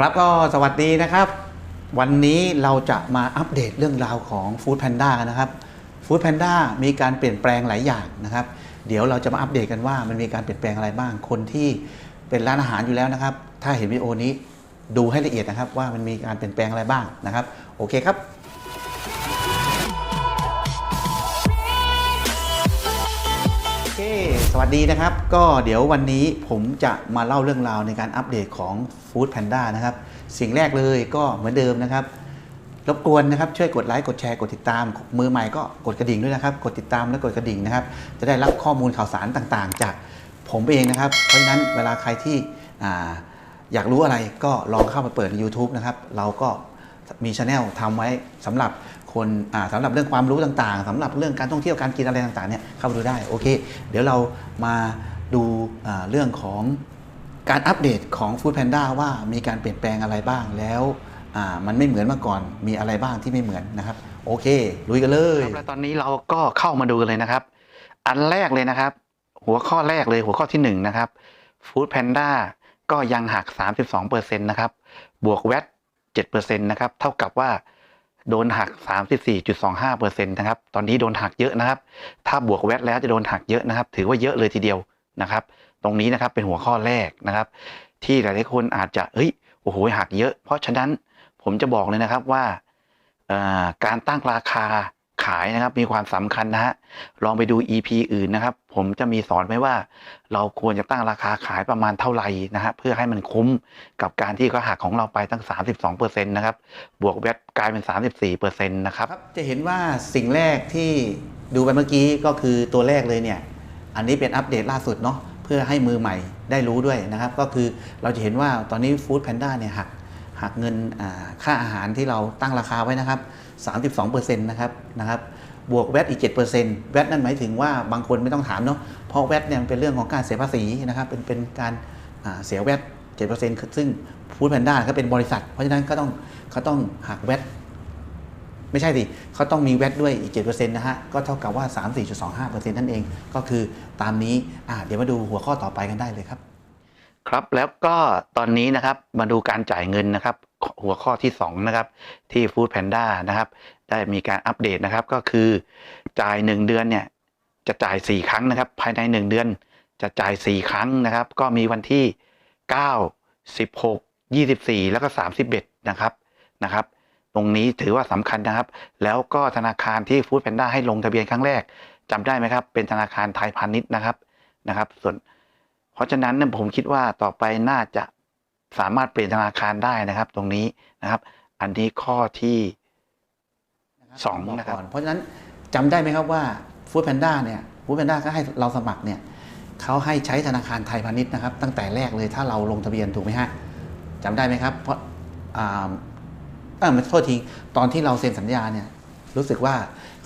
ครับก็สวัสดีนะครับ วันนี้เราจะมาอัปเดตเรื่องราวของ Food Panda นะครับ Food Panda มีการเปลี่ยนแปลงหลายอย่างนะครับ เดี๋ยวเราจะมาอัปเดตกันว่ามันมีการเปลี่ยนแปลงอะไรบ้าง คนที่เป็นร้านอาหารอยู่แล้วนะครับ ถ้าเห็นวิดีโอนี้ดูให้ละเอียดนะครับว่ามันมีการเปลี่ยนแปลงอะไรบ้างนะครับ โอเคครับโอเค วัสดีนะครับ ก็เดี๋ยววันนี้ผมจะมาเล่าเรื่องราวในการอัปเดตของ Food Panda นะครับ สิ่งแรกเลยก็เหมือนเดิมนะครับ รบกวนนะครับช่วยกดไลค์กดแชร์กดติดตาม มือใหม่ก็กดกระดิ่งด้วยนะครับ กดติดตามและกดกระดิ่งนะครับ จะได้รับข้อมูลข่าวสารต่างๆ จากผมเองนะครับ เพราะฉะนั้นเวลาใครที่อ่าอยากรู้อะไรก็ลองเข้ามาเปิดใน YouTube นะครับ เราก็มีช anel ทำไว้สำหรับ คนอ่าสำหรับเรื่องความรู้ต่างๆสำหรับเรื่องการท่องเที่ยวการกินอะไรต่างๆเนี่ยเข้ามาดูได้โอเค เดี๋ยวเรามาดูเรื่องของการอัปเดตของ Food Panda ว่ามีการเปลี่ยนแปลงอะไรบ้างแล้วมันไม่เหมือนเมื่อก่อนมีอะไรบ้างที่ไม่เหมือนนะครับ โอเคลุยกันเลยครับแล้วตอนนี้เราก็เข้ามาดูกันเลยนะครับ อันแรกเลยนะครับ หัวข้อแรกเลยหัวข้อที่หนึ่งนะครับ Food Panda ก็ยังหัก 32%นะครับบวกแวต7%นะครับเท่ากับว่า โดนหัก 34.25%นะครับ ตอนนี้โดนหักเยอะนะครับ ถ้าบวกแวตแล้วจะโดนหักเยอะนะครับ ถือว่าเยอะเลยทีเดียวนะครับ ตรงนี้นะครับเป็นหัวข้อแรกนะครับ ที่หลายๆคนอาจจะ เฮ้ย โอ้โห หักเยอะ เพราะฉะนั้นผมจะบอกเลยนะครับว่า การตั้งราคาขายนะครับมีความสำคัญนะฮะ ลองไปดู EP อื่นนะครับ ผมจะมีสอนไว้ว่า เราควรจะตั้งราคาขายประมาณเท่าไหร่นะฮะเพื่อให้มันคุ้มกับการที่เขาหักของเราไปตั้ง 32%นะครับบวกแวตกลายเป็น 34%นะครับครับจะเห็นว่าสิ่งแรกที่ดูไปเมื่อกี้ก็คือตัวแรกเลยเนี่ยอันนี้เป็นอัปเดตล่าสุดเนาะเพื่อให้มือใหม่ได้รู้ด้วยนะครับ ก็คือเราจะเห็นว่าตอนนี้ Food Panda เนี่ยหักหักเงินค่าอาหารที่เราตั้งราคาไว้นะครับ 32%นะครับนะครับ บวกแวตอีก 7%แวตนั่นหมายถึงว่าบางคนไม่ต้องถามเนาะเพราะแวตเนี่ยเป็นเรื่องของการเสียภาษีนะครับเป็นเป็นการเสียแวต7%ซึ่ง Food Panda ก็เป็นบริษัท เพราะฉะนั้นก็ต้องเขาต้องหักแวตไม่ใช่สิเขาต้องมีแวตด้วยอีก 7%นะฮะ ก็เท่ากับว่า 34.25%นั่นเอง ก็คือตามนี้เดี๋ยวมาดูหัวข้อต่อไปกันได้เลยครับ ครับแล้วก็ตอนนี้นะครับมาดูการจ่ายเงินนะครับ หัวข้อที่ 2 นะครับ ที่ Food Panda นะครับ ได้มีการอัปเดตนะครับก็คือจ่าย 1 เดือนเนี่ยจะจ่าย 4 ครั้งนะครับ ภายใน 1 เดือนจะจ่าย 4 ครั้งนะครับ ก็มีวันที่ 9 16 24 แล้วก็ 31 นะครับนะครับ ตรงนี้ถือว่าสำคัญนะครับ แล้วก็ธนาคารที่ Food Panda ให้ลงทะเบียนครั้งแรกจำได้ไหมครับ เป็นธนาคารไทยพาณิชย์นะครับนะครับ ส่วน เพราะฉะนั้นผมคิดว่าต่อไปน่าจะ สามารถเปลี่ยนธนาคารได้นะครับตรงนี้นะครับ อันนี้ข้อที่สองบกนะครับก่เพราะฉะนั้นจำได้ไหมครับว่า Food Panda เนี่ย Food Panda ก็ให้เราสมัครเนี่ยเขาให้ใช้ธนาคารไทยพาณิชย์นะครับ ตั้งแต่แรกเลยถ้าเราลงทะเบียนถูกไหมฮะจำได้ไหมครับ เพราะอ่าเออไม่โทษทีตอนที่เราเซ็นสัญญาเนี่ยรู้สึกว่า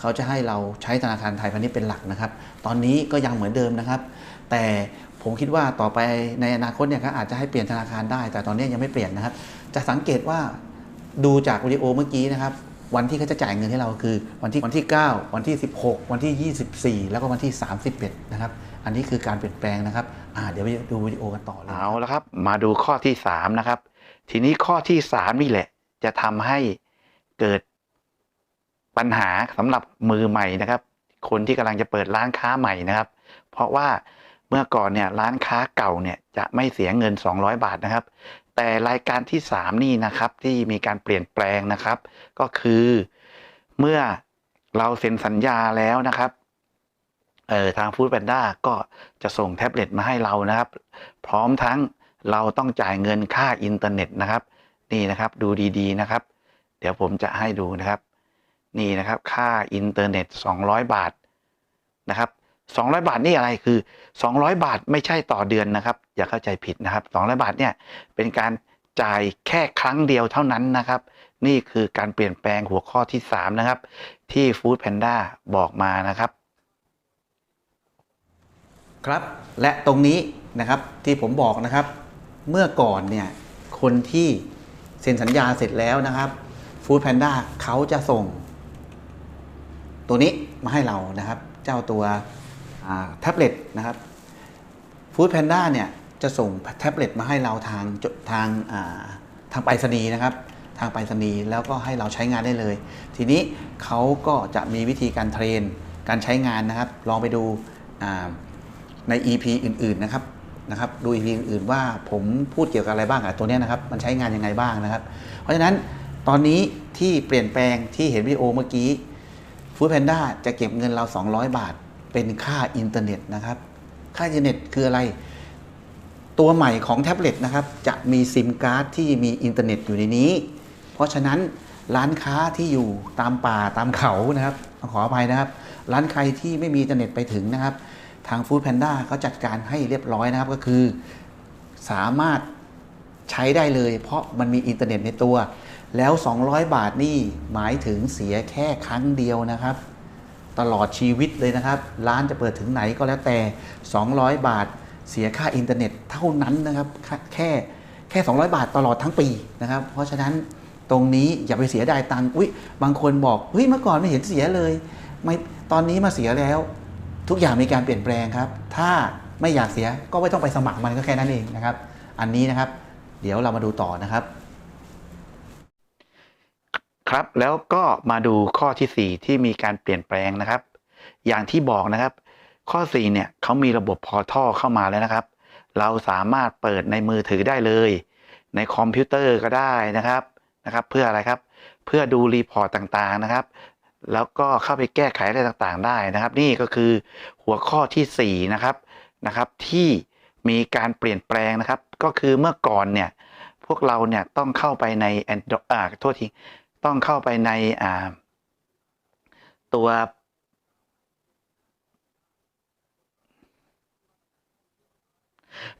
เขาจะให้เราใช้ธนาคารไทยพาณิชย์เป็นหลักนะครับ ตอนนี้ก็ยังเหมือนเดิมนะครับ แต่ ผมคิดว่าต่อไปในอนาคตเนี่ยก็อาจจะให้เปลี่ยนธนาคารได้ แต่ตอนนี้ยังไม่เปลี่ยนนะครับ จะสังเกตว่าดูจากวิดีโอเมื่อกี้นะครับ วันที่เขาจะจ่ายเงินให้เราคือวันที่วันที่ 9 วันที่ 16 วันที่ 24 แล้วก็วันที่ 31 นะครับ อันนี้คือการเปลี่ยนแปลงนะครับอ่าเดี๋ยวไปดูวิดีโอกันต่อเลยเอาแล้วครับ มาดูข้อที่สามนะครับ ทีนี้ข้อที่สามนี่แหละ จะทำให้เกิดปัญหาสำหรับมือใหม่นะครับ คนที่กำลังจะเปิดร้านค้าใหม่นะครับ เพราะว่า เมื่อก่อนเนี่ยร้านค้าเก่าเนี่ยจะไม่เสียเงิน 200 บาทนะครับ แต่รายการที่ 3 นี่นะครับที่มีการเปลี่ยนแปลงนะครับ ก็คือเมื่อเราเซ็นสัญญาแล้วนะครับเอ่อทาง Food Panda ก็จะส่งแท็บเล็ตมาให้เรานะครับ พร้อมทั้งเราต้องจ่ายเงินค่าอินเทอร์เน็ตนะครับ นี่นะครับดูดีๆนะครับ เดี๋ยวผมจะให้ดูนะครับ นี่นะครับค่าอินเทอร์เน็ต 200 บาทนะครับ 200 บาทนี่อะไรคือ 200 บาทไม่ใช่ต่อเดือนนะครับ อย่าเข้าใจผิดนะครับ 200 บาทเนี่ยเป็นการจ่ายแค่ครั้งเดียวเท่านั้นนะครับ นี่คือการเปลี่ยนแปลงหัวข้อที่ 3 นะครับ ที่ Food Panda บอกมานะครับ ครับและตรงนี้นะครับที่ผมบอกนะครับ เมื่อก่อนเนี่ยคนที่เซ็นสัญญาเสร็จแล้วนะครับ Food Panda เขาจะส่ง ตัวนี้มาให้เรานะครับ เจ้าตัว แท็บเล็ตนะครับ Food Panda เนี่ยจะส่งแท็บเล็ตมาให้เราทางจทางาทางไปรษณีย์นะครับ ทางไปรษณีย์แล้วก็ให้เราใช้งานได้เลย ทีนี้เขาก็จะมีวิธีการเทรนการใช้งานนะครับ ลองไปดูใน EP อื่นๆนะครับนะครับ ดู EP อื่นๆว่าผมพูดเกี่ยวกับอะไรบ้างอะตัวนี้นะครับ มันใช้งานยังไงบ้างนะครับ เพราะฉะนั้นตอนนี้ที่เปลี่ยนแปลงที่เห็นวิดีโอเมื่อกี้ฟู้ดแพนด้าจะเก็บเงินเรา 200 บาท เป็นค่าอินเทอร์เน็ตนะครับ ค่าอินเทอร์เน็ตคืออะไร ตัวใหม่ของแท็บเล็ตนะครับ จะมีซิมการ์ดที่มีอินเทอร์เน็ตอยู่ในนี้ เพราะฉะนั้นร้านค้าที่อยู่ตามป่าตามเขานะครับขออภัยนะครับ ร้านใครที่ไม่มีอินเทอร์เน็ตไปถึงนะครับ ทาง Food Panda เขาจัดการให้เรียบร้อยนะครับก็คือ สามารถใช้ได้เลย เพราะมันมีอินเทอร์เน็ตในตัว แล้ว 200 บาทนี่หมายถึงเสียแค่ครั้งเดียวนะครับ ตลอดชีวิตเลยนะครับ ร้านจะเปิดถึงไหนก็แล้วแต่ 200 บาทเสียค่าอินเทอร์เน็ตเท่านั้นนะครับ แค่แค่ 200 บาทตลอดทั้งปีนะครับ เพราะฉะนั้นตรงนี้อย่าไปเสียดายตังค์อุ้ยบางคนบอกเฮ้ยเมื่อก่อนไม่เห็นเสียเลยไม่ตอนนี้มาเสียแล้ว ทุกอย่างมีการเปลี่ยนแปลงครับ ถ้าไม่อยากเสียก็ไม่ต้องไปสมัครมันก็แค่นั้นเองนะครับ อันนี้นะครับ เดี๋ยวเรามาดูต่อนะครับ ครับแล้วก็มาดูข้อที่ 4 ที่มีการเปลี่ยนแปลงนะครับ อย่างที่บอกนะครับ ข้อ 4 เนี่ยเขามีระบบพอท่อเข้ามาแล้วนะครับ เราสามารถเปิดในมือถือได้เลย ในคอมพิวเตอร์ก็ได้นะครับนะครับ เพื่ออะไรครับ เพื่อดูรีพอร์ตต่างๆนะครับ แล้วก็เข้าไปแก้ไขอะไรต่างๆ ได้นะครับ นี่ก็คือหัวข้อทีสี่4นะครับนะครับ ที่มีการเปลี่ยนแปลงนะครับ ก็คือเมื่อก่อนเนี่ยพวกเราเนี่ยต้องเข้าไปใน Android อ่าโทษที ต้องเข้าไปในตัว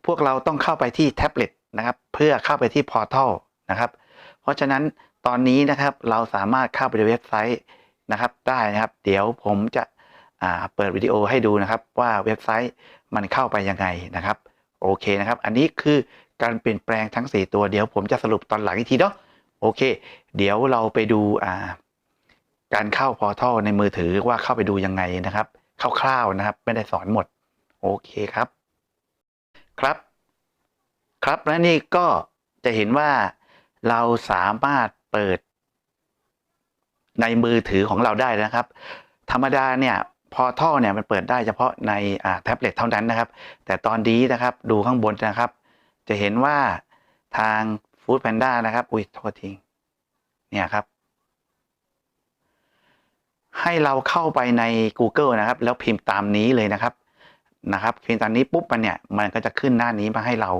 พวกเราต้องเข้าไปที่แท็บเล็ตนะครับ เพื่อเข้าไปที่พอร์ทัลนะครับ เพราะฉะนั้นตอนนี้นะครับเราสามารถเข้าไปในเว็บไซต์นะครับ ได้นะครับ เดี๋ยวผมจะเปิดวิดีโอให้ดูนะครับ ว่าเว็บไซต์มันเข้าไปยังไงนะครับ โอเคนะครับ อันนี้คือการเปลี่ยนแปลงทั้ง 4 ตัวเดี๋ยวผมจะสรุปตอนหลังอีกทีเนาะ โอเค เดี๋ยวเราไปดูาการเข้าพอร์ทัลในมือถือว่าเข้าไปดูยังไงนะครับคร่าวๆนะครับ ไม่ได้สอนหมด โอเคครับ ครับ ครับและนี่ก็จะเห็นว่าเราสามารถเปิด ในมือถือของเราได้นะครับ ธรรมดาเนี่ยพอท่อเนี่ยมันเปิดได้เฉพาะในแท็บเล็ตเท่านั้นนะครับ แต่ตอนนี้นะครับดูข้างบนนะครับ จะเห็นว่าทาง Food Panda นะครับ อุ้ยโทษทีเนี่ยครับ ให้เราเข้าไปใน Google นะครับ แล้วพิมพ์ตามนี้เลยนะครับนะครับพิมพ์ตามนี้ปุ๊บมันเนี่ยมันก็จะขึ้นหน้านี้มาให้เรา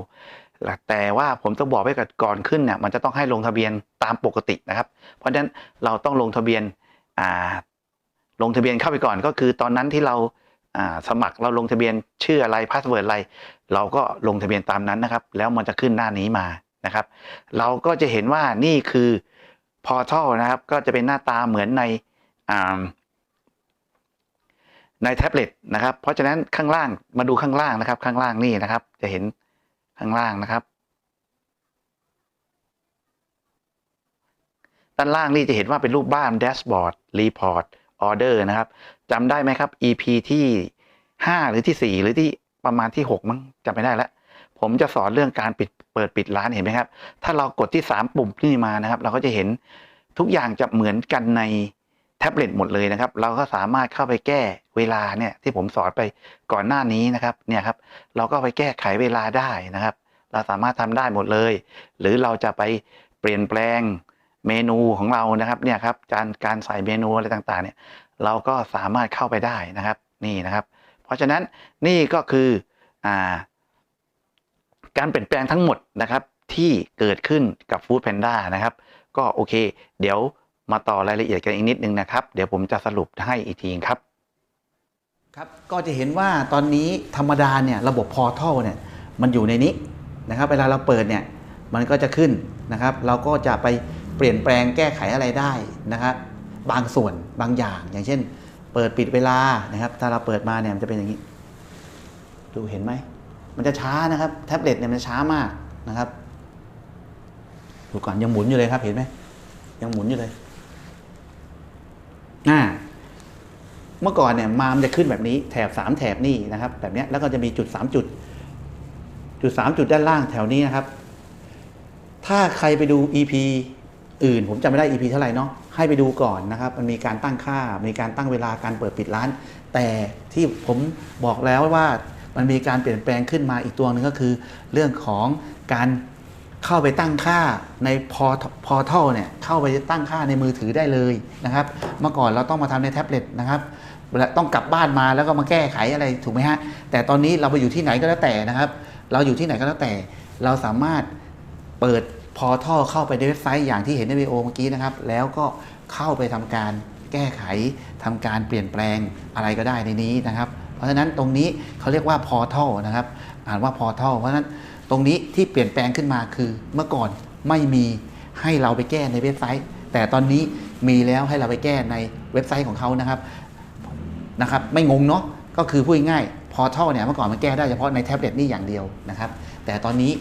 แต่ว่าผมต้องบอกไว้ก่อนก่อนขึ้นเนี่ยมันจะต้องให้ลงทะเบียนตามปกตินะครับ เพราะฉะนั้นเราต้องลงทะเบียนอ่าลงทะเบียนเข้าไปก่อนก็คือตอนนั้นที่เราอ่าสมัครเราลงทะเบียนชื่ออะไรพาสเวิร์ดอะไร เราก็ลงทะเบียนตามนั้นนะครับ แล้วมันจะขึ้นหน้านี้มา นะครับ เราก็จะเห็นว่านี่คือพอทัลนะครับ ก็จะเป็นหน้าตาเหมือนในในแท็บเล็ตนะครับ เพราะฉะนั้นข้างล่างมาดูข้างล่างนะครับ ข้างล่างนี่นะครับ จะเห็นข้างล่างนะครับ ด้านล่างนี่จะเห็นว่าเป็นรูปบ้านแดชบอร์ดรีพอร์ตออเดอร์นะครับจำได้ไหมครับ EP ที่ห้าหรือที่สี่หรือที่ประมาณที่หกมั้งจำไม่ได้แล้ว ผมจะสอนเรื่องการปิด เปิดปิดร้านเห็นไหมครับ ถ้าเรากดที่สามปุ่มนี่มานะครับ เราก็จะเห็นทุกอย่างจะเหมือนกันในแท็บเล็ตหมดเลยนะครับ เราก็สามารถเข้าไปแก้เวลาเนี่ยที่ผมสอนไปก่อนหน้านี้นะครับเนี่ยครับ เราก็ไปแก้ไขเวลาได้นะครับ เราสามารถทำได้หมดเลย หรือเราจะไปเปลี่ยนแปลงเมนูของเรานะครับเนี่ยครับการการใส่เมนูอะไรต่างๆเนี่ยเราก็สามารถเข้าไปได้นะครับนี่นะครับ เพราะฉะนั้นนี่ก็คืออ่า การเปลี่ยนแปลงทั้งหมดนะครับที่เกิดขึ้นกับ Food Panda นะครับ ก็โอเค เดี๋ยวมาต่อรายละเอียดกันอีกนิดนึงนะครับ เดี๋ยวผมจะสรุปให้อีกทีครับ ครับ ก็จะเห็นว่าตอนนี้ธรรมดาเนี่ยระบบพอร์ทัลเนี่ยมันอยู่ในนี้นะครับ เวลาเราเปิดเนี่ยมันก็จะขึ้นนะครับ เราก็จะไปเปลี่ยนแปลงแก้ไขอะไรได้นะครับ บางส่วนบางอย่าง อย่างเช่น เปิดปิดเวลานะครับ ถ้าเราเปิดมาเนี่ยมันจะเป็นอย่างนี้ ดูเห็นไหม มันจะช้านะครับ แท็บเล็ตเนี่ยมันช้ามากนะครับดูก่อนยังหมุนอยู่เลยครับ เห็นไหมยังหมุนอยู่เลยอ่าเมื่อก่อนเนี่ยมามนจะขึ้นแบบนี้ แถบสามแถบนี่นะครับ แบบนี้แล้วก็จะมีจุดสามจุด จุดสามจุดด้านล่างแถวนี้นะครับ ถ้าใครไปดู EP อื่น ผมจำไม่ได้ EP เท่าไหร่เนาะให้ไปดูก่อนนะครับ มันมีการตั้งค่า มีการตั้งเวลาการเปิดปิดร้าน แต่ที่ผมบอกแล้วว่า มันมีการเปลี่ยนแปลงขึ้นมาอีกตัวหนึ่งก็คือ เรื่องของการเข้าไปตั้งค่าในพอพอทัลเนี่ยเข้าไปตั้งค่าในมือถือได้เลยนะครับ เมื่อก่อนเราต้องมาทำในแท็บเล็ตนะครับเวลาต้องกลับบ้านมาแล้วก็มาแก้ไขอะไรถูกไหมฮะแต่ตอนนี้เราไปอยู่ที่ไหนก็แล้วแต่นะครับ เราอยู่ที่ไหนก็แล้วแต่ เราสามารถเปิดพอท่อเข้าไปในเว็บไซต์อย่างที่เห็นในวีโอเมื่อกี้นะครับ แล้วก็เข้าไปทำการแก้ไขทำการเปลี่ยนแปลงอะไรก็ได้ในนี้นะครับ ราะฉะนั้นตรงนี้เขาเรียกว่าพอทัลนะครับ อ่านว่าพอทัลเพราะฉะนั้นตรงนี้ที่เปลี่ยนแปลงขึ้นมาคือ เมื่อก่อนไม่มีให้เราไปแก้ในเว็บไซต์ แต่ตอนนี้มีแล้วให้เราไปแก้ในเว็บไซต์ของเขานะครับนะครับ ไม่งงเนาะก็คือพูดง่ายพอทัลเนี่ยเมื่อก่อนมันแก้ได้เฉพาะในแท็บเล็ตนี่อย่างเดียวนะครับ แต่ตอนนี้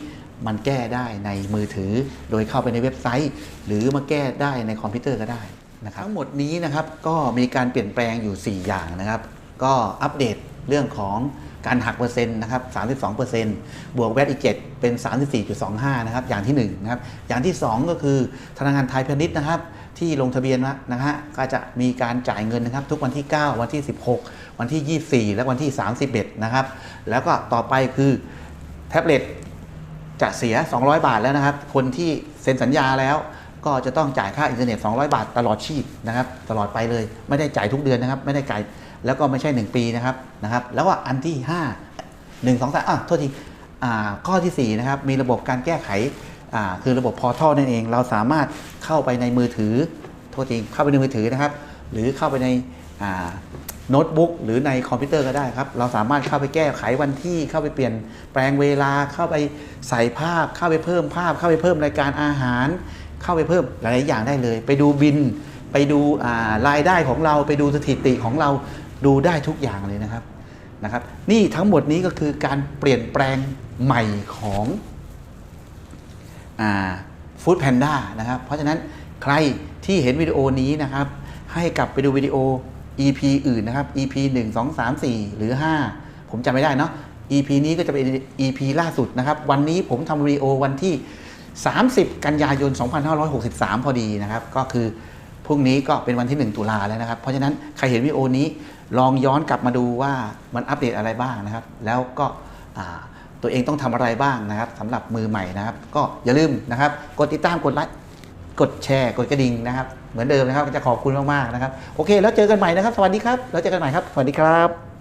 มันแก้ได้ในมือถือโดยเข้าไปในเว็บไซต์ หรือมาแก้ได้ในคอมพิวเตอร์ก็ได้นะครับทั้งหมดนี้นะครับก็มีการเปลี่ยนแปลงอยู่ 4 อย่างนะครับ ก็อัปเดต เรื่องของการหักเปอร์เซ็นต์นะครับ32%บวกแวดอีก 7 เป็น 34.25 นะครับ อย่างที่1นะครับ อย่างที่ 2 ก็คือธนาคารไทยพาณิชย์นะครับ ที่ลงทะเบียนนะนะฮะก็จะมีการจ่ายเงินนะครับ ทุกวันที่ 9 วันที่ 16 วันที่ 24 และวันที่ 31 นะครับ แล้วก็ต่อไปคือแท็บเล็ตจะเสีย 200 บาทแล้วนะครับ คนที่เซ็นสัญญาแล้วก็จะต้องจ่ายค่าอินเทอร์เน็ต 200 บาทตลอดชีพนะครับ ตลอดไปเลย ไม่ได้จ่ายทุกเดือนนะครับ ไม่ได้จ่าย แล้วก็ไม่ใช่ 1 ปีนะครับนะครับ แล้วก็อันที่ 5 1 2 3อะโทษทีอ่าข้อที่ 4 นะครับ มีระบบการแก้ไขอ่าคือระบบพอทัลนั่นเอง เราสามารถเข้าไปในมือถือ โทษทีเข้าไปในมือถือนะครับ หรือเข้าไปในอ่าโน้ตบุ๊กหรือในคอมพิวเตอร์ก็ได้ครับ เราสามารถเข้าไปแก้ไขวันที่ เข้าไปเปลี่ยนแปลงเวลา เข้าไปใส่ภาพ เข้าไปเพิ่มภาพ เข้าไปเพิ่มรายการอาหาร เข้าไปเพิ่มหลาย ๆ อย่างได้เลย ไปดูบิน ไปดูรายได้ของเรา ไปดูสถิติของเรา ดูได้ทุกอย่างเลยนะครับนะครับ นี่ทั้งหมดนี้ก็คือการเปลี่ยนแปลงใหม่ของฟู้ดแพนด้านะครับ เพราะฉะนั้นใครที่เห็นวิดีโอนี้นะครับ ให้กลับไปดูวิดีโอ EP อื่นนะครับ EP 1 2 3 4 หรือ 5 ผมจำไม่ได้เนาะ EP นี้ก็จะเป็น EP ล่าสุดนะครับ วันนี้ผมทำวิดีโอวันที่ 30 กันยายน 2563 พอดีนะครับ ก็คือ พรุ่งนี้ก็เป็นวันที่ 1 ตุลาแล้วนะครับ เพราะฉะนั้นใครเห็นวิดีโอนี้ลองย้อนกลับมาดูว่ามันอัปเดตอะไรบ้างนะครับ แล้วก็ตัวเองต้องทำอะไรบ้างนะครับสำหรับมือใหม่นะครับ ก็อย่าลืมนะครับ กดติดตามกดไลค์กดแชร์กดกระดิ่งนะครับ เหมือนเดิมนะครับจะขอบคุณมากๆนะครับ โอเค แล้วเจอกันใหม่นะครับ สวัสดีครับ แล้วเจอกันใหม่ครับ สวัสดีครับ